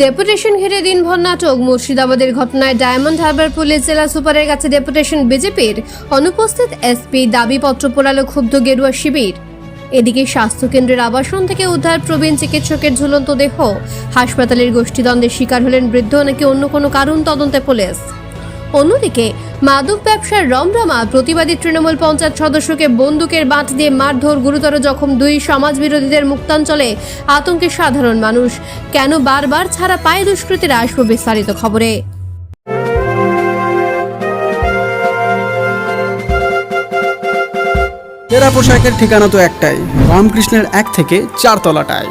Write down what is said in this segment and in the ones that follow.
Deputation ঘিরে দিনভর নাটক। মুর্শিদাবাদের ঘটনায় ডায়মন্ড হারবার পুলিশ জেলা সুপারের কাছে ডেপুটেশন বিজেপির। অনুপস্থিত এসপি দাবিপত্র পোড়ালো ক্ষুব্ধ গেরুয়া শিবির। এদিকে স্বাস্থ্যকেন্দ্রের আবাসন থেকে উদ্ধার প্রবীণ চিকিৎসকের ঝুলন্ত দেহ। হাসপাতালের গোষ্ঠীদ্বন্দ্বের শিকার হলেন বৃদ্ধ নাকি অন্য কোনো কারণ তদন্তে পুলিশ। অন্যদিকে, মাদক ব্যবসার রমরমা প্রতিবাদী তৃণমূল পঞ্চায়েত সদস্যকে বন্দুকের বাঁট দিয়ে মারধর, গুরুতর জখম দুই সমাজ বিরোধীদের মুক্তাঞ্চলে আতঙ্কে সাধারণ মানুষ। কেন বারবার ছাড়া পায় দুষ্কৃতীরা, আসব বিস্তারিত খবরে। সেরা পোশাকের ঠিকানা তো একটাই, রামকৃষ্ণের এক থেকে চার তলাটায়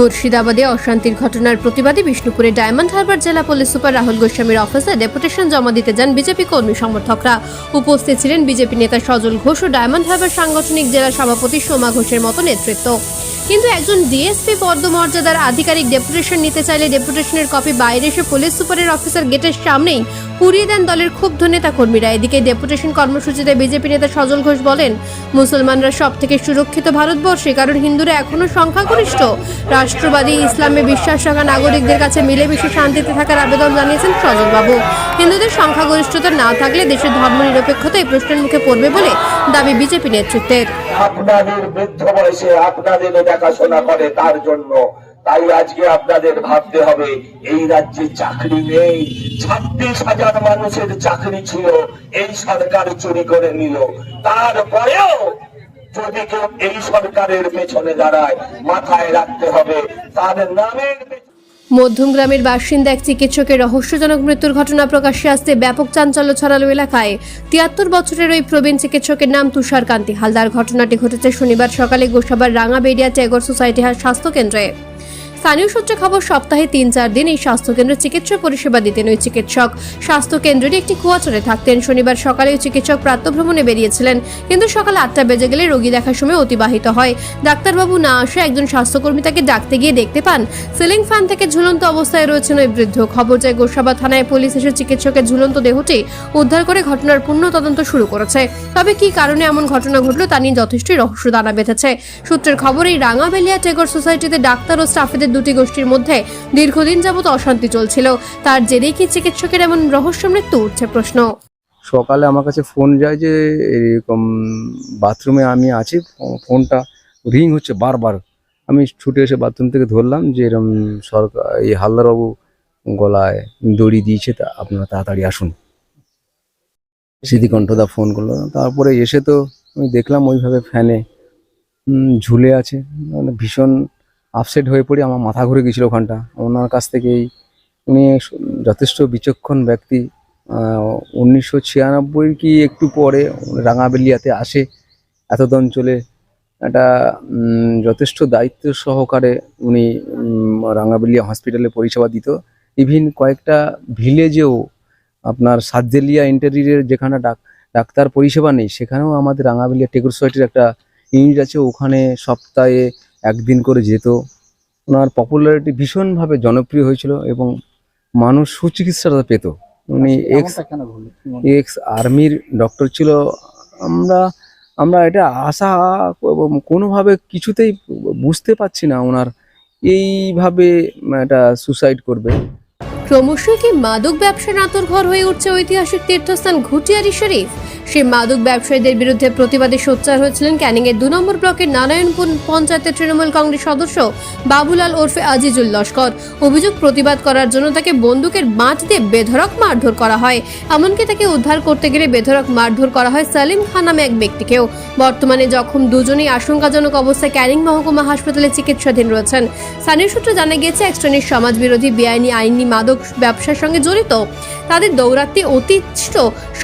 মুর্শিদাবাদে অশান্তির ঘটনার প্রতিবাদে বিষ্ণুপুরে ডায়মন্ড হারবার জেলা পুলিশ সুপার রাহুল গোস্বামীর অফিসে ডেপুটেশন জমা দিতে যান বিজেপি কর্মী সমর্থকরা। উপস্থিত ছিলেন বিজেপি নেতা সজল ঘোষ ও ডায়মন্ড হারবার সাংগঠনিক জেলা সভাপতি সোমা ঘোষের মতো নেতৃত্ব। কিন্তু একজন ডিএসপি পদমর্যাদার আধিকারিক ডেপুটেশন নিতে চাইলে ডেপুটেশনের কপি বাইরে এসে পুলিশ সুপারের অফিসার গেটের সামনেই পুড়িয়ে দেন দলের ক্ষুব্ধ নেতা কর্মীরা। এদিকে ডেপুটেশন কর্মসূচিতে বিজেপি নেতা সজল ঘোষ বলেন, মুসলমানরা সব থেকে সুরক্ষিত ভারতবর্ষে, কারণ হিন্দুরা এখনও সংখ্যাগরিষ্ঠ। রাষ্ট্রবাদী, ইসলামে বিশ্বাস রাখা নাগরিকদের কাছে মিলেমিশে শান্তিতে থাকার আবেদন জানিয়েছেন সজলবাবু। হিন্দুদের সংখ্যাগরিষ্ঠতা না থাকলে দেশের ধর্মনিরপেক্ষতা এই প্রশ্নের মুখে পড়বে বলে দাবি বিজেপি নেতৃত্বের। আপনাদের বৃদ্ধ বয়সে আপনাদেরও দেখাশোনা করে তার জন্য। তাই আজকে আপনাদের ভাবতে হবে, এই রাজ্যে চাকরি নেই। ছাব্বিশ হাজার মানুষের চাকরি ছিল, এই সরকার চুরি করে নিল। তারপরেও যদি কেউ এই সরকারের পেছনে দাঁড়ায়, মাথায় রাখতে হবে, তার নামের মধ্যম গ্রামের বাসিন্দা এক চিকিৎসকের রহস্যজনক মৃত্যুর ঘটনা প্রকাশ্যে আসতে ব্যাপক চাঞ্চল্য ছড়ালো এলাকায়। তিয়াত্তর বছরের ওই প্রবীণ চিকিৎসকের নাম তুষার কান্তি হালদার, ঘটনাটি ঘটেছে শনিবার সকালে গোসাবার রাঙা বেড়িয়া টেগর সোসাইটি স্বাস্থ্য কেন্দ্রে। স্থানীয় সূত্রে খবর, সপ্তাহে তিন চার দিন এই স্বাস্থ্যকেন্দ্রে চিকিৎসা পরিষেবা দিতেন ওই চিকিৎসক। স্বাস্থ্যকেন্দ্রের একটি কুয়াচরে থাকতেন। শনিবার সকালে ওই চিকিৎসক প্রাতভ্রমণে বেরিয়েছিলেন। কিন্তু সকাল আটটা বেজে গেলে রোগী দেখার সময় অতিবাহিত হয়। ডাক্তারবাবু না আসে একজন স্বাস্থ্যকর্মী তাকে ডাকতে গিয়ে দেখতে পান। সিলিং ফ্যান থেকে ঝুলন্ত অবস্থায় রয়েছেন ওই বৃদ্ধ। খবর যায়, গোসাবা থানায় পুলিশ এসে চিকিৎসকের ঝুলন্ত দেহটি উদ্ধার করে ঘটনার পূর্ণ তদন্ত শুরু করেছে। তবে কি কারণে এমন ঘটনা ঘটলো তা নিয়ে যথেষ্টই রহস্য দানা বেঁধেছে। সূত্রের খবর, এই রাঙাবেলিয়া টেগর সোসাইটিতে ডাক্তার ও স্টাফেদের দুটি গোষ্ঠীর মধ্যে দীর্ঘদিন যাবত অশান্তি চলছিল। তার জেরেই কি চিকিৎসকের এমন রহস্য মৃত্যু উঠছে প্রশ্ন। সকালে আমার কাছে ফোন যায় যে, এরকম বাথরুমে আমি আছি ফোনটা রিং হচ্ছে বারবার। আমি ছুটে এসে বাথরুম থেকে ধরলাম যে এরকম সরকার, এই হালদারবাবু গলায় দড়ি দিয়েছে, তা আপনারা তাড়াতাড়ি আসুন। স্মৃতিকণ্ঠদা ফোন করল, তারপরে এসে তো আমি দেখলাম ওইভাবে ফ্যানে ঝুলে আছে। মানে ভীষণ আপসেট হয়ে পড়ি আমার মাথা ঘুরে গেছিল ওখানটা। ওনার কাছ থেকেই উনি যথেষ্ট বিচক্ষণ ব্যক্তি। উনিশশো ছিয়ানব্বই কি একটু পরে রাঙাবেলিয়াতে আসে এতদ অঞ্চলে একটা যথেষ্ট দায়িত্ব সহকারে উনি রাঙাবেলিয়া হসপিটালে পরিষেবা দিত। ইভিন কয়েকটা ভিলেজেও আপনার সাতজেলিয়া ইন্টারিয়ার যেখানে ডাক- ডাক্তার পরিষেবা নেই, সেখানেও আমাদের রাঙাবেলিয়া টেকুর সোসাইটির একটা ইউনিট আছে। ওখানে সপ্তাহে একদিন করে যেত। ওনার পপুলারিটি ভীষণভাবে জনপ্রিয় হয়েছিল এবং মানুষ সুচিকিৎসাটা পেত। উনি এক্স এক্স আর্মির ডক্টর ছিল। আমরা আমরা এটা আশা এবং কোনোভাবে কিছুতেই বুঝতে পারছি না ওনার এইভাবে এটা সুসাইড করবে। ক্রমশই কি মাদক ব্যবসার ঘর হয়ে উঠছে ঐতিহাসিক তীর্থস্থান ঘুটিয়ারি শরীফ? সেই মাদক ব্যবসায়ীদের বিরুদ্ধে প্রতিবাদে সোচ্চার হয়েছিলেন ক্যানিং এর দু নম্বর ব্লকের নারায়ণপুর পঞ্চায়েতের তৃণমূল কংগ্রেস সদস্য বাবুলাল ওরফে আজিজুল লস্কর। অভিযোগ প্রতিবাদ করার জন্য তাকে বন্দুকের বাঁট দিয়ে বেধরক মারধর করা হয়। এমনকি তাকে উদ্ধার করতে গেলে বেধরক মারধর করা হয় সালিম খান নামে এক ব্যক্তিকেও। বর্তমানে জখম দুজনেই আশঙ্কাজনক অবস্থায় ক্যানিং মহকুমা হাসপাতালে চিকিৎসাধীন রয়েছেন। স্থানীয় সূত্রে জানা গিয়েছে, এক শ্রেণির সমাজবিরোধী বেআইনি আইনি মাদক ব্যবসার সঙ্গে জড়িত। তাদের দৌরাত্ম্যে অতিষ্ঠ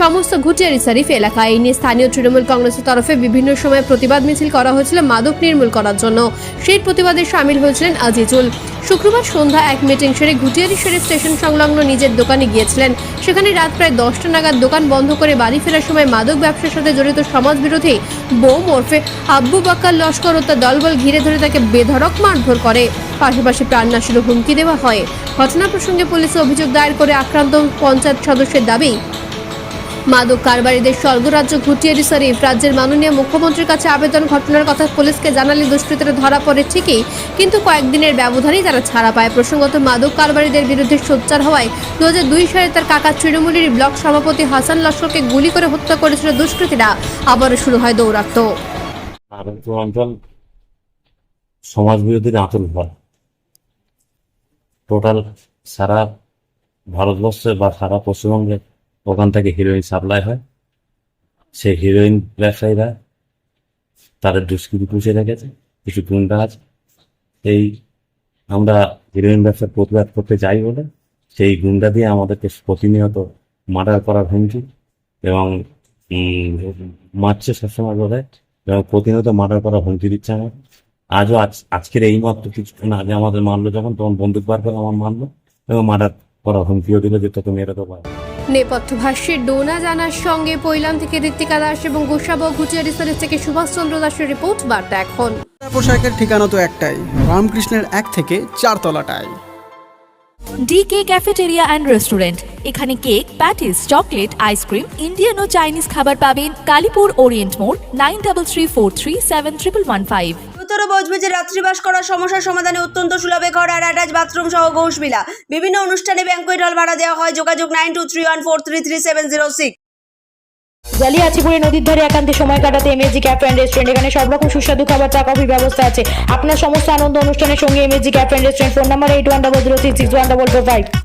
সমস্ত ঘুটিয়ারি শরীফ এলাকায়। এই নিয়ে স্থানীয় তৃণমূল কংগ্রেসের তরফে বিভিন্ন সময় প্রতিবাদ মিছিল করা হয়েছিল মাদক নির্মূল করার জন্য। সেই প্রতিবাদে সামিল হয়েছিলেন আজিজুল। শুক্রবার সন্ধ্যা এক মিটিং সেরে ঘুটিয়ারি শরীফ স্টেশন সংলগ্ন নিজের দোকানে গিয়েছিলেন। সেখানে রাত প্রায় দশটা নাগাদ দোকান বন্ধ করে বাড়ি ফেরার সময় মাদক ব্যবসার সাথে জড়িত সমাজবিরোধী বোম ওরফে আব্বু বাক্কার লস্কর ও তার দলবল ঘিরে ধরে তাকে বেধড়ক মারধর করে। পাশাপাশি প্রাণনাশেরও হুমকি দেওয়া হয়। ঘটনা প্রসঙ্গে পুলিশে অভিযোগ দায়ের করে আক্রান্ত পঞ্চায়েত সদস্যের দাবি। মাদক কারবারিদের স্বর্গরাজ্য ঘুটিয়ারি শরীফ রাজ্যের মাননীয় মুখ্যমন্ত্রীর কাছে আবেদন ঘটনার কথা পুলিশকে জানালে দুষ্কৃতীরা ধরা পড়ে ঠিকই, কিন্তু কয়েকদিনের ব্যবধানেই তারা ছাড়া পায়। প্রসঙ্গত মাদক কারবারিদের বিরুদ্ধে সোচ্চার হওয়ায় দু দুই সালে তার কাকা তৃণমূলের ব্লক সভাপতি হাসান লস্করকে গুলি করে হত্যা করেছিল দুষ্কৃতীরা। আবারও শুরু হয় অঞ্চল সমাজ বিরোধীর ঘর টোটাল সারা ভারতবর্ষে বা সারা পশ্চিমবঙ্গে ওখান থেকে হিরোইন সাপ্লাই হয়। সেই হিরোইন ব্যবসায়ীরা তাদের দুষ্কৃতি পুষে রেখেছে, কিছু গুন্ডা আছে। এই আমরা হিরোইন ব্যবসার প্রতিবাদ করতে যাই বলে সেই গুন্ডা দিয়ে আমাদেরকে প্রতিনিয়ত মার্ডার করার হুমকি এবং মারছে সবসময় বলে এবং প্রতিনিয়ত মার্ডার করার হুমকি দিচ্ছে আমার আজও আজ, আজকের এই মাত্র কিছুক্ষণ আগে আমাদের মারলো যখন, তখন বন্দুক বার করে আমার মারলো এবং মার্ডার করার হুমকিও দিল যে তোকে মেরে দেবো নেপথ্য ভাষ্যের ডোনা জানার সঙ্গে পৈলাম থেকে ঋত্বিকা দাস এবং গোসাব ঘুটিয়ারি শরীফ থেকে সুভাষচন্দ্র দাসের রিপোর্ট বার্তা এখন। পোশাকের ঠিকানা তো একটাই রামকৃষ্ণের এক থেকে চার তলাটায় ডিকে ক্যাফেটেরিয়া অ্যান্ড রেস্টুরেন্ট এখানে cake patties chocolate ice cream Indian ও চাইনিজ খাবার পাবেন কালীপুর ওরিয়েন্ট মোড় nine double three four three seven triple one five. উত্তর বজবেজে রাত্রিবাস করার সমস্যার সমাধানে অত্যন্ত সুলভে ঘর আর অ্যাটাচ বাথরুম সহ ঘোষবিলা বিভিন্ন অনুষ্ঠানে ব্যাংকুয়েট হল ভাড়া দেওয়া হয়। যোগাযোগ nine two three one four three three seven zero six. জালিয়াচিপুরে নদীর ধারে একান্তে সময় কাটাতে এমএজি ক্যাফে অ্যান্ড রেস্টুরেন্ট এখানে সব রকম সুস্বাদু খাবার, চা, কফির ব্যবস্থা আছে। আপনার সমস্ত আনন্দ অনুষ্ঠানের সঙ্গে MAG cafe and restaurant phone number eight one double zero six one double four five